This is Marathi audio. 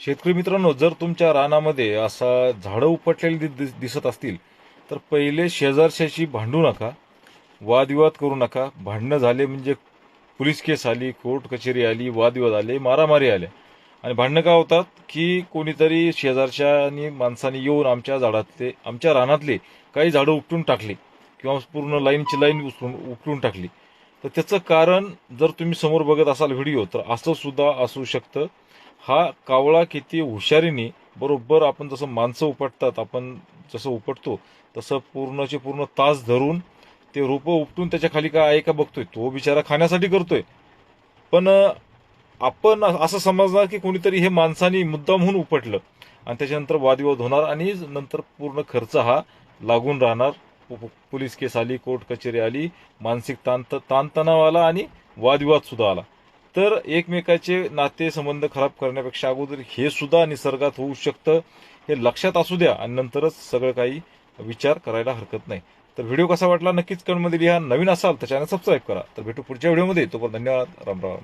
शेतकरी मित्रांनो जर तुमच्या रानामध्ये असा झाडं उपटलेली दिसत असतील तर पहिले शेजारशाशी भांडू नका वादविवाद करू नका. भांडणं झाले म्हणजे पोलीस केस आली कोर्ट कचेरी आली वादविवाद आले मारामारी आल्या. आणि भांडणं का होतात? की कोणीतरी शेजारच्या आणि माणसाने येऊन आमच्या झाडातले आमच्या रानातले काही झाडं उपटून टाकली किंवा पूर्ण लाईनची लाईन उचलून उपटून टाकली. तर त्याचं कारण जर तुम्ही समोर बघत असाल व्हिडिओ तर असं सुद्धा असू शकतं. हा कावळा किती हुशारीने बरोबर आपण जसं माणसं उपटतात आपण जसं उपटतो तसं पूर्णचे पूर्ण तास धरून ते रोपं उपटून त्याच्याखाली काय आहे का बघतोय तो बिचारा खाण्यासाठी करतोय. पण आपण असं समजणार की कोणीतरी हे माणसाने मुद्दामहून म्हणून उपटलं आणि त्याच्यानंतर वादविवाद होणार आणि नंतर पूर्ण खर्च हा लागून राहणार. पोलीस केस आली कोर्ट कचेरी आली मानसिक ताण ताणतणाव आला आणि वादविवाद सुद्धा आला. तर एकमेकाचे नाते संबंध खराब करण्यापेक्षा अगोदर हे सुद्धा निसर्गात होऊ शकतं हे लक्षात असू द्या आणि नंतरच सगळं काही विचार करायला हरकत नाही. तर व्हिडिओ कसा वाटला नक्कीच कमेंटमध्ये लिहा. नवीन असाल तर चॅनल सबस्क्राईब करा. तर भेटू पुढच्या व्हिडिओमध्ये. तोपर्यंत धन्यवाद. राम राम.